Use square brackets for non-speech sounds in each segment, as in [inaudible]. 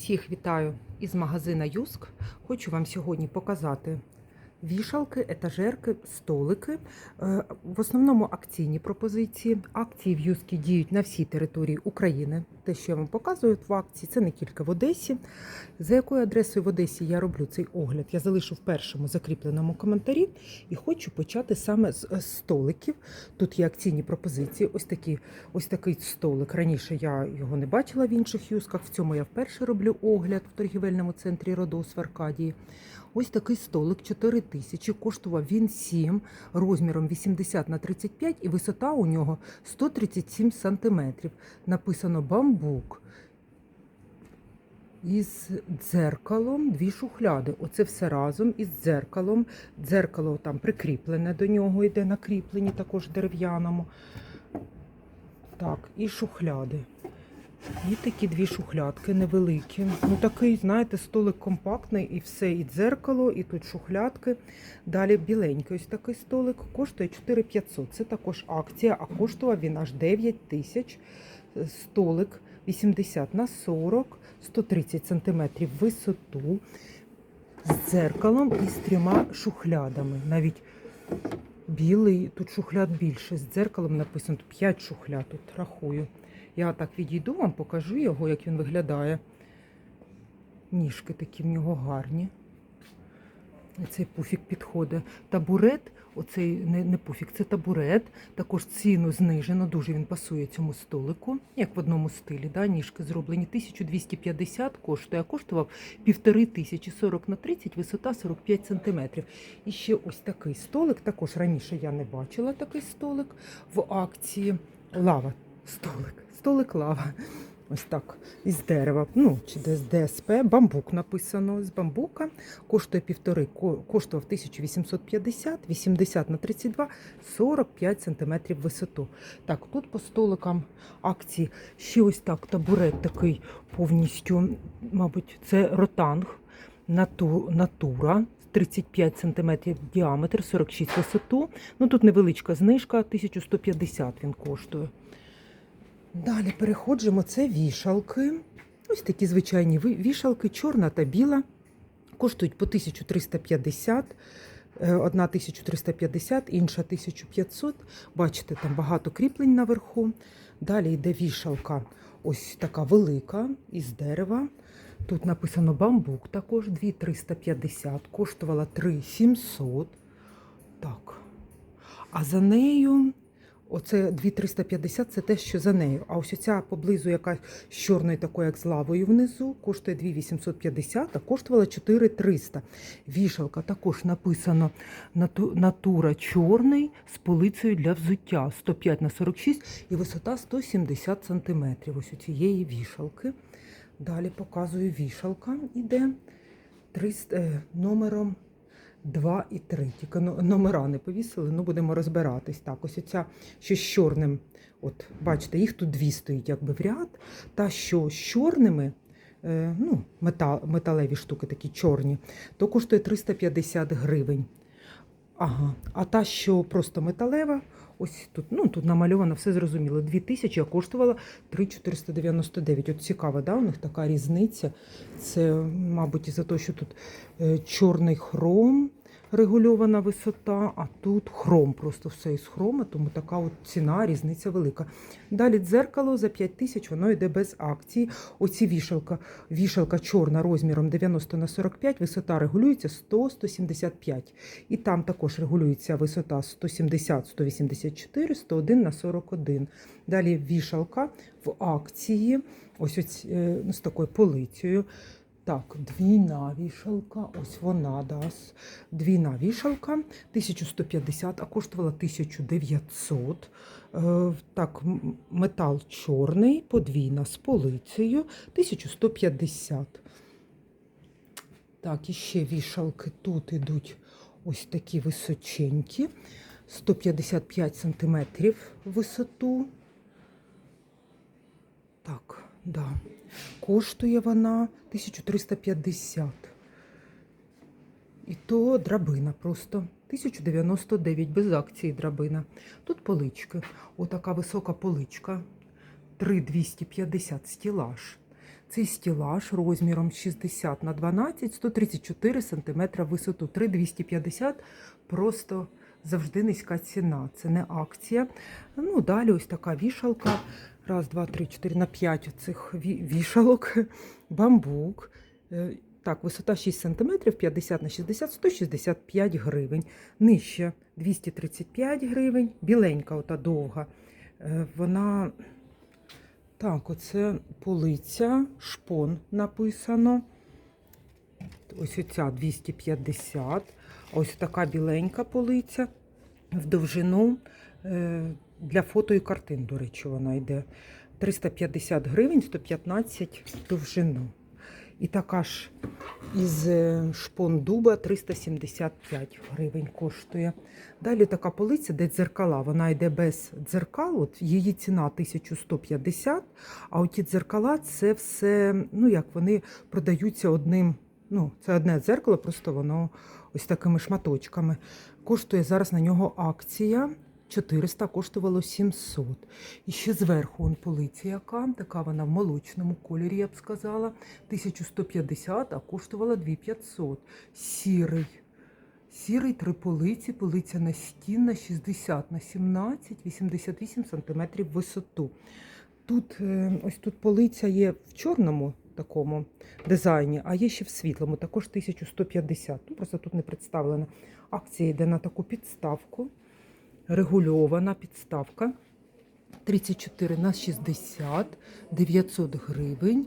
Всіх вітаю із магазина Юск. Хочу вам сьогодні показати вішалки, етажерки, столики. Е, В основному акційні пропозиції. Акції в Юскі діють на всій території України. Те, що я вам показую в акції, це не тільки в Одесі. За якою адресою в Одесі я роблю цей огляд, я залишу в першому закріпленому коментарі і хочу почати саме з е, столиків. Тут є акційні пропозиції. Ось такі, ось такий столик. Раніше я його не бачила в інших юсках. В цьому я вперше роблю огляд в торгівельному центрі Родос в Аркадії. Ось такий столик 4 тисячі. Коштував він 7 розміром 80 на 35 і висота у нього 137 сантиметрів. Написано бамбук. Із дзеркалом дві шухляди. Оце все разом із дзеркалом. Дзеркало там прикріплене до нього, йде на кріпленні, також дерев'яному. Так, і шухляди. І такі дві шухлядки невеликі. Ну такий, знаєте, столик компактний, і все, і дзеркало, і тут шухлядки. Далі біленький ось такий столик коштує 4500. Це також акція, а коштував він аж 9 тисяч. Столик 80 на 40, 130 сантиметрів висоту з дзеркалом і з трьома шухлядами. Навіть білий, тут шухляд більше. З дзеркалом написано 5 шухляд, тут рахую. Я так відійду вам, покажу його, як він виглядає. Ніжки такі в нього гарні. Цей пуфік підходить. Табурет, оцей не, не пуфік, це табурет. Також ціну знижено, дуже він пасує цьому столику, як в одному стилі. Да? Ніжки зроблені 1250 коштує, а коштував 1500, 40 на 30, висота 45 сантиметрів. І ще ось такий столик. Також раніше я не бачила такий столик в акції. Лава столик. Столик лава. Ось так, із дерева, ну, чи десь ДСП, бамбук написано з бамбука. Коштує півтори, коштував 1850, 80 на 32, 45 сантиметрів висоту. Так, тут по столикам акції ще ось так табурет такий повністю, мабуть, це ротанг, нату, натура. 35 см діаметр, 46 висоту. Ну тут невеличка знижка, 1150 він коштує. Далі переходимо. Це вішалки. Ось такі звичайні вішалки, чорна та біла. Коштують по 1350. е, Одна 1350, інша 1500. Бачите, там багато кріплень наверху. Далі йде вішалка, ось така велика із дерева. Тут написано бамбук, також 2350, коштувала 3700. Так. А за нею Оце 2350 це те, що за нею. А ось ця поблизу, яка з чорною такою, як з лавою внизу, коштує 2850, а коштувала 4300. Вішалка також написано натура чорний з полицею для взуття 105 на 46 і висота 170 сантиметрів. Ось у цієї вішалки. Далі показую вішалка іде 300, е, номером 2 і 3. Тільки номера не повісили, ну будемо розбиратись. Так, ось оця, що з чорним, от бачите, їх тут дві стоїть якби в ряд. Та що з чорними, е, ну, метал, металеві штуки такі чорні, то коштує 350 гривень. Ага, а та, що просто металева, ось тут, ну тут намальовано, все зрозуміло. 2000, а коштувала 3499. От цікаво, да, у них така різниця. Це, мабуть, із-за того, що тут е, чорний хром, регульована висота, а тут хром, просто все із хрома, тому така от ціна, різниця велика. Далі дзеркало за 5 тисяч, воно йде без акції. Оці вішалка, вішалка чорна розміром 90 на 45, висота регулюється 100-175. І там також регулюється висота 170, 184, 101 на 41. Далі вішалка в акції, ось, ось е, з такою полицею. Так, двійна вішалка, ось вона дасть. Двійна вішалка 1150, а коштувала 1900. Е, так, метал чорний, подвійна з полицею 1150. Так, і ще вішалки тут ідуть ось такі височенькі, 155 сантиметрів висоту. Так, да. Коштує вона 1350. І то драбина просто. 1099 без акції драбина. Тут полички. Отака висока поличка. 3250 стілаж. Цей стілаж розміром 60 на 12, 134 см висоту, 3250 просто завжди низька ціна. Це не акція. Ну, далі ось така вішалка. Раз, два, три, чотири на п'ять оцих вішалок. [laughs] Бамбук. Е, Так, висота 6 см, 50 на 60, 165 гривень. Нижче 235 гривень. Біленька, ота довга. Е, Вона. Так, оце полиця, шпон написано. Ось оця 250. Ось така біленька полиця в довжину е, для фото і картин, до речі, вона йде. 350 гривень, 115 довжину. І така ж із е, шпон дуба 375 гривень коштує. Далі така полиця, де дзеркала. Вона йде без дзеркал. От її ціна 1150, а оті дзеркала це все, ну як вони продаються одним. Ну, це одне дзеркало, просто воно ось такими шматочками. Коштує зараз на нього акція. 400 коштувало 700. І ще зверху он полиця яка, така вона в молочному кольорі, я б сказала. 1150, а коштувала 2500. Сірий. Сірий три полиці, полиця настінна 60 на 17, 88 см висоту. Тут е, ось тут полиця є в чорному такому дизайні, а є ще в світлому, також 1150. Ну, просто тут не представлена. Акція йде на таку підставку. Регульована підставка. 34 на 60, 900 гривень.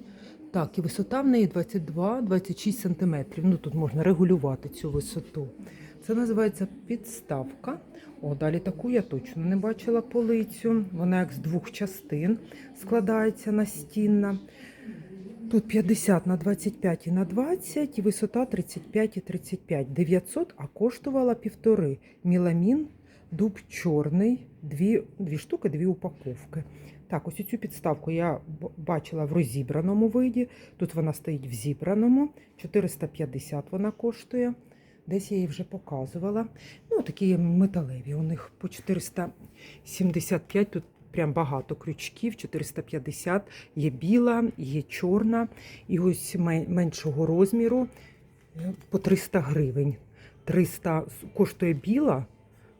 Так, і висота в неї 22-26 см. Ну, тут можна регулювати цю висоту. Це називається підставка. О, далі таку я точно не бачила полицю. Вона як з двох частин складається настінна. Тут 50 на 25 і на 20, і висота 35 і 35. 900, а коштувала півтори. Міламін, дуб чорний, дві, дві штуки, дві упаковки. Так, ось цю підставку я бачила в розібраному виді. Тут вона стоїть в зібраному. 450 вона коштує. Десь я її вже показувала. Ну, такі металеві. У них по 475. Тут прям багато крючків. 450. Є біла, є чорна. І ось меншого розміру е, по 300 гривень. 300 коштує біла.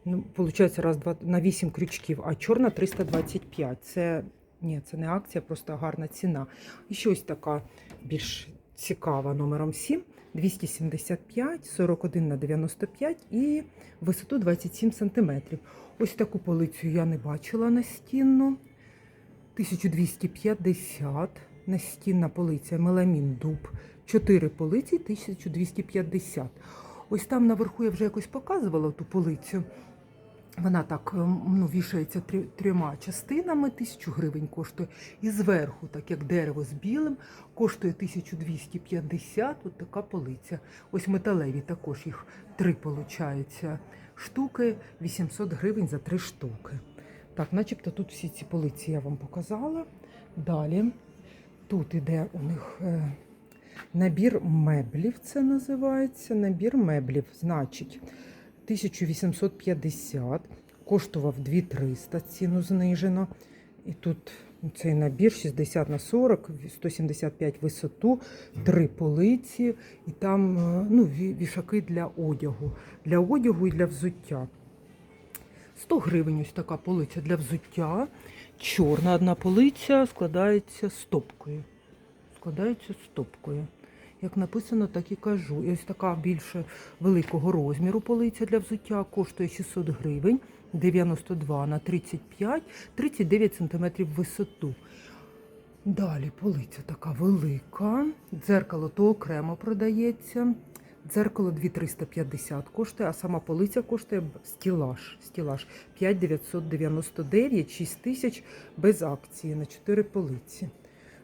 Ну, виходить, раз, два, на 8 крючків, а чорна 325. Це, ні, це не акція, просто гарна ціна. І ще ось така більш цікава номером 7. 275, 41 на 95 і висоту 27 см. Ось таку полицю я не бачила настінну. 1250 настінна полиця Меламін Дуб. 4 полиці 1250. Ось там наверху я вже якось показувала ту полицю. Вона так ем, ну, вішається трьома частинами, 1000 гривень коштує. І зверху, так як дерево з білим, коштує 1250. От така полиця. Ось металеві також їх три, виходить, штуки, 800 гривень за три штуки. Так, начебто тут всі ці полиці я вам показала. Далі тут іде у них е, набір меблів, це називається. Набір меблів, значить. 1850, коштував 2300, ціну знижено. І тут цей набір 60 на 40, 175 висоту, три полиці, і там е, ну, вішаки для одягу. Для одягу і для взуття. 100 гривень ось така полиця для взуття. Чорна одна полиця складається стопкою. Складається стопкою. Як написано, так і кажу. І ось така більше великого розміру полиця для взуття коштує 600 гривень, 92 на 35, 39 см висоту. Далі полиця така велика. Дзеркало то окремо продається. Дзеркало 2350 коштує, а сама полиця коштує стілаж. Стілаж 5999, 6 тисяч без акції на 4 полиці.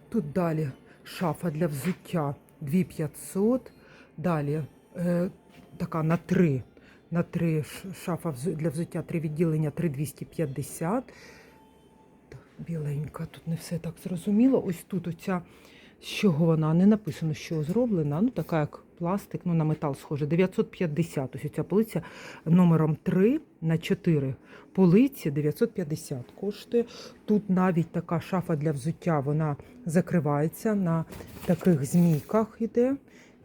Тут далі шафа для взуття 2500. Далі е, така на 3, на 3 шафа для взуття, 3 відділення 3250. Біленька, тут не все так зрозуміло. Ось тут оця З чого вона? Не написано, що зроблена. Ну, така як пластик, ну на метал схоже. 950. Ось ця полиця номером 3 на 4 полиці 950 коштує. Тут навіть така шафа для взуття, вона закривається на таких змійках іде.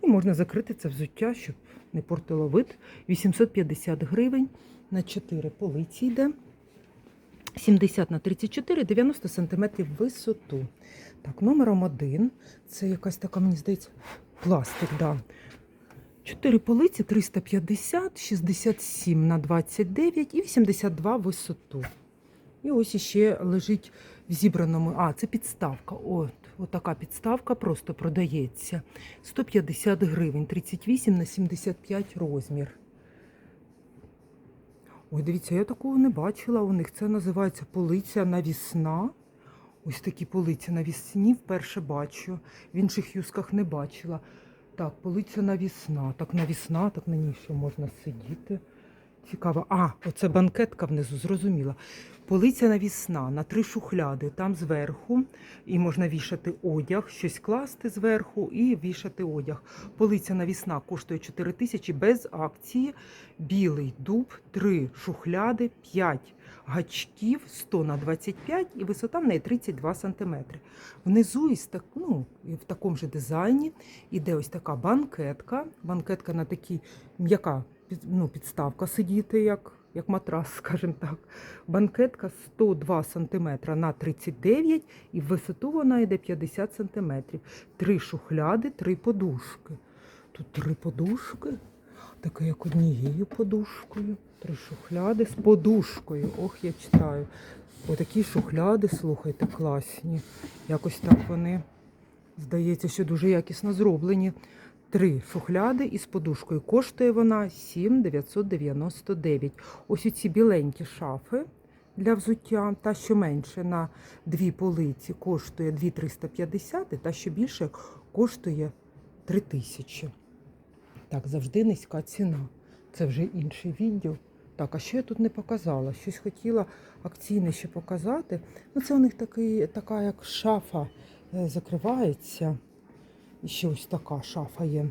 І можна закрити це взуття, щоб не портило вид. 850 гривень на 4 полиці йде. 70 на 34, 90 сантиметрів висоту. Так, номером один. Це якась така, мені здається, пластик, да. Чотири полиці 350, 67 на 29 і 82 висоту. І ось іще лежить в зібраному. А, це підставка. От, от така підставка просто продається. 150 гривень, 38 на 75 розмір. Ой, дивіться, я такого не бачила у них. Це називається полиця навісна. Ось такі полиці навісні вперше бачу. В інших юсках не бачила. Так, полиця навісна. Так, навісна, так на ній ще можна сидіти. Цікаво. А, оце банкетка внизу, зрозуміла. Полиця навісна на три шухляди, там зверху, і можна вішати одяг, щось класти зверху і вішати одяг. Полиця навісна коштує 4 тисячі без акції. Білий дуб, три шухляди, 5 гачків, 100 на 25 і висота в неї 32 см. Внизу із так, ну, в такому ж дизайні іде ось така банкетка. Банкетка на такій м'яка під- ну, підставка сидіти, як, як матрас, [laughs] скажімо так. Банкетка 102 см на 39 і в висоту вона йде 50 см. Три шухляди, три подушки. Тут три подушки. Таке як однією подушкою. Три шухляди з подушкою. Ох, я читаю. Отакі шухляди, слухайте, класні. Якось так вони, здається, що дуже якісно зроблені. Три шухляди із подушкою. Коштує вона 7,999. Ось ці біленькі шафи для взуття, та що менше на дві полиці коштує 2,350, та що більше коштує 3,000. Так, завжди низька ціна. Це вже інший відділ. Так, а що я тут не показала? Щось хотіла акційне ще показати. Ну, це у них такий, така, як шафа е, закривається. І ще ось така шафа є.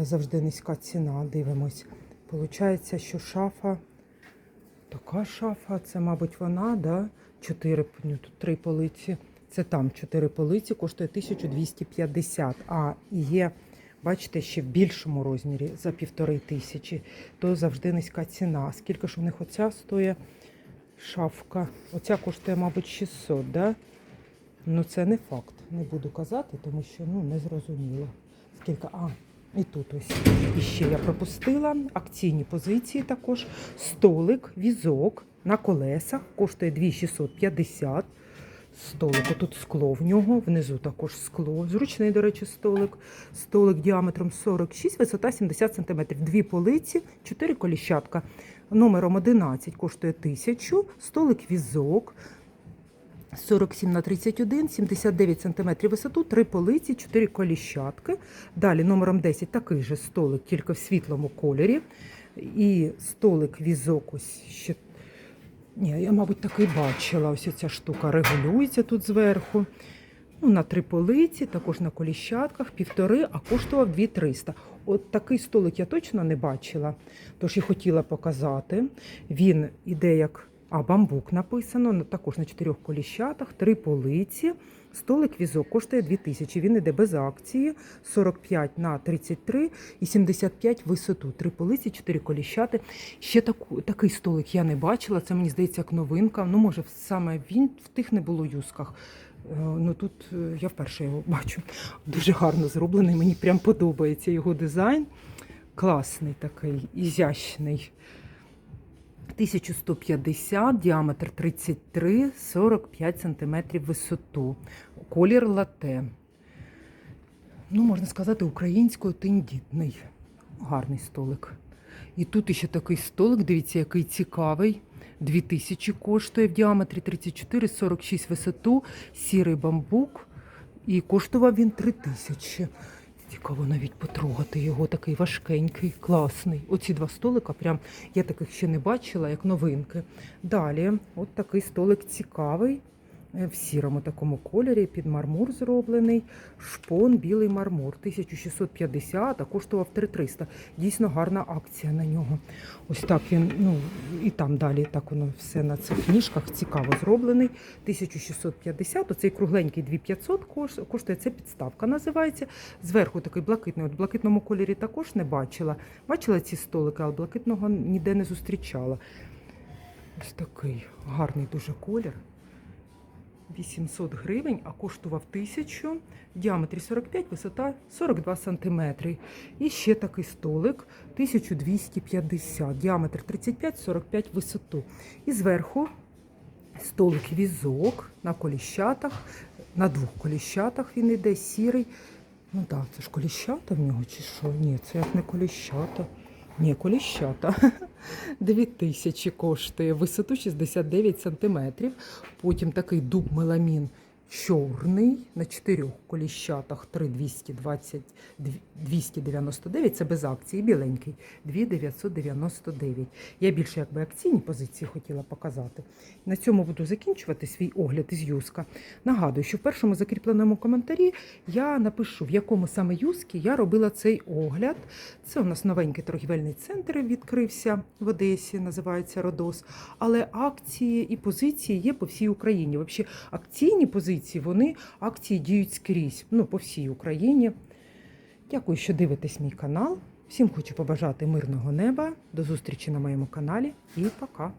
Е, Завжди низька ціна. Дивимось. Получається, що шафа, така шафа, це, мабуть, вона, да? Чотири, ну, тут три полиці. Це там чотири полиці, коштує 1250. А є, бачите, ще в більшому розмірі за півтори тисячі. То завжди низька ціна. Скільки ж у них оця стоїть шафка? Оця коштує, мабуть, 600, да? Ну, це не факт. Не буду казати, тому що ну, не зрозуміло. Скільки. А, і тут ось. І ще я пропустила. Акційні позиції також. Столик, візок на колесах коштує 2650. Столик, отут скло в нього, внизу також скло. Зручний, до речі, столик. Столик діаметром 46, висота 70 см. Дві полиці, чотири коліщатка. Номером 11 коштує 1000. Столик візок. 47 на 31, 79 см висоту, три полиці, 4 коліщатки. Далі номером 10 такий же столик, тільки в світлому кольорі. І столик візок ось ще. Ні, я, мабуть, такий бачила. Ось ця штука регулюється тут зверху. Ну, на три полиці, також на коліщатках, півтори, а коштував 2300. От такий столик я точно не бачила, тож і хотіла показати. Він іде як а, бамбук написано, також на чотирьох коліщатах, три полиці. Столик візок коштує 2000. Він іде без акції 45 на 33 і 75 висоту. Три полиці, чотири коліщати. Ще таку, такий столик я не бачила. Це мені здається як новинка. Ну, може, саме він в тих не було юсках. Е, Ну тут е, я вперше його бачу. Дуже гарно зроблений. Мені прям подобається його дизайн. Класний такий, ізящний. 1150, діаметр 33, 45 см висоту. Колір лате. Ну, можна сказати, українською тендітний. Гарний столик. І тут ще такий столик, дивіться, який цікавий. 2000 коштує в діаметрі 34, 46 висоту, сірий бамбук. І коштував він 3000. Цікаво навіть потрогати його, такий важкенький, класний. Оці два столика, прям я таких ще не бачила, як новинки. Далі, от такий столик цікавий. В сірому такому кольорі, під мармур зроблений. Шпон білий мармур. 1650, а коштував 3300. Дійсно гарна акція на нього. Ось так він, ну і там далі так воно все на цих ніжках цікаво зроблений. 1650, оцей кругленький 2500 коштує. Це підставка називається. Зверху такий блакитний. От в блакитному кольорі також не бачила. Бачила ці столики, а блакитного ніде не зустрічала. Ось такий гарний дуже колір. 800 гривень, а коштував 1000, в діаметрі 45, висота 42 сантиметри. І ще такий столик 1250, діаметр 35-45 висоту. І зверху столик візок на коліщатах, на двох коліщатах він іде, сірий. Ну так, це ж коліщата в нього чи що? Ні, це як не коліщата. Ні, коліщата. 2000 [laughs] коштує, висоту 69 сантиметрів. Потім такий дуб меламін чорний на чотирьох коліщатах 3220, 299, це без акції, біленький 2999. Я більше якби акційні позиції хотіла показати. На цьому буду закінчувати свій огляд із юска. Нагадую, що в першому закріпленому коментарі я напишу, в якому саме юскі я робила цей огляд. Це у нас новенький торгівельний центр відкрився в Одесі, називається Родос. Але акції і позиції є по всій Україні. Взагалі, акційні позиції, вони акції діють скрізь, ну, по всій Україні. Дякую, що дивитесь мій канал. Всім хочу побажати мирного неба. До зустрічі на моєму каналі і пока!